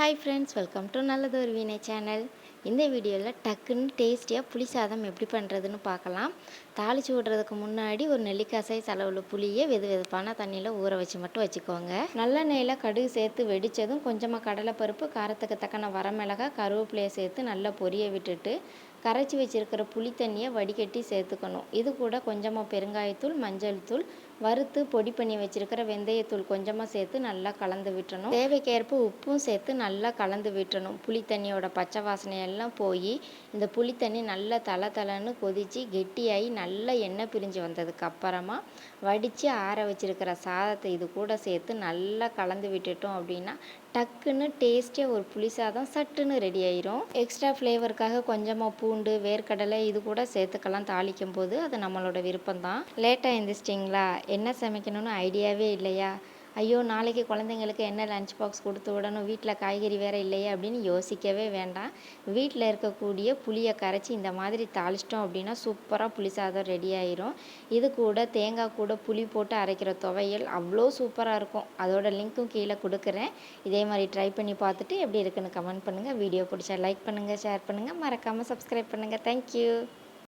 Hi friends welcome to நல்லது ஒரு வீணை சேனல் இந்த வீடியோவில் டக்குன்னு டேஸ்டியாக புளி சாதம் எப்படி பண்ணுறதுன்னு பார்க்கலாம். தாளித்து விடுறதுக்கு முன்னாடி ஒரு நெல்லிக்காய் சைஸ் அளவில் புளியை வெது வெதுப்பான தண்ணியில் ஊற வச்சு மட்டும் வச்சுக்கோங்க. நல்லெண்ணெயில் கடுகு சேர்த்து வெடித்ததும் கொஞ்சமாக கடலைப்பருப்பு காரத்துக்கு தக்கன வரமிளகாய் கருவேப்பிலையை சேர்த்து நல்லா பொரிய விட்டுட்டு கரைச்சி வச்சுருக்கிற புளி தண்ணியை வடிகட்டி சேர்த்துக்கணும். இது கூட கொஞ்சமாக பெருங்காயத்தூள் மஞ்சள் தூள் வறுத்து பொடி பண்ணி வச்சுருக்கிற வெந்தயத்தூள் கொஞ்சமாக சேர்த்து நல்லா கலந்து விட்டுறணும். தேவைக்கேற்ப உப்பும் சேர்த்து நல்லா கலந்து விட்டுறணும். புளி தண்ணியோட பச்சை வாசனையெல்லாம் போய் இந்த புளி தண்ணி நல்லா தலை தலைன்னு கொதித்து கெட்டியாகி நல்லா எண்ணெய் பிரிஞ்சு வந்ததுக்கு அப்புறமா வடித்து ஆற வச்சுருக்கிற சாதத்தை இது கூட சேர்த்து நல்லா கலந்து விட்டுட்டோம் அப்படின்னா டக்குன்னு டேஸ்டியாக ஒரு புளி சாதம் சட்டுன்னு ரெடி ஆயிரும். எக்ஸ்ட்ரா ஃப்ளேவருக்காக கொஞ்சமாக பூண்டு வேர்க்கடலை இது கூட சேர்த்துக்கலாம் தாளிக்கும் போது அது நம்மளோட விருப்பம் தான் லேட்டாக எழுந்திரிச்சிட்டிங்களா என்ன சமைக்கணும்னு ஐடியாவே இல்லையா? ஐயோ நாளைக்கு குழந்தைங்களுக்கு என்ன லஞ்ச் பாக்ஸ் கொடுத்து விடணும்? வீட்டில் காய்கறி வேறு இல்லையே அப்படின்னு யோசிக்கவே வேண்டாம். வீட்டில் இருக்கக்கூடிய புளியை கரைச்சி இந்த மாதிரி தாளிச்சிட்டோம் அப்படின்னா சூப்பராக புளி சாதம் ரெடி ஆயிரும். இது கூட தேங்காய் கூட புளி போட்டு அரைக்கிற துவையல் அவ்வளோ சூப்பராக இருக்கும். அதோட லிங்க்கும் கீழே கொடுக்குறேன். இதே மாதிரி ட்ரை பண்ணி பார்த்துட்டு எப்படி இருக்குன்னு கமெண்ட் பண்ணுங்கள் வீடியோ பிடிச்சா லைக் பண்ணுங்கள் ஷேர் பண்ணுங்கள் மறக்காமல் சப்ஸ்கிரைப் பண்ணுங்கள் தேங்க்யூ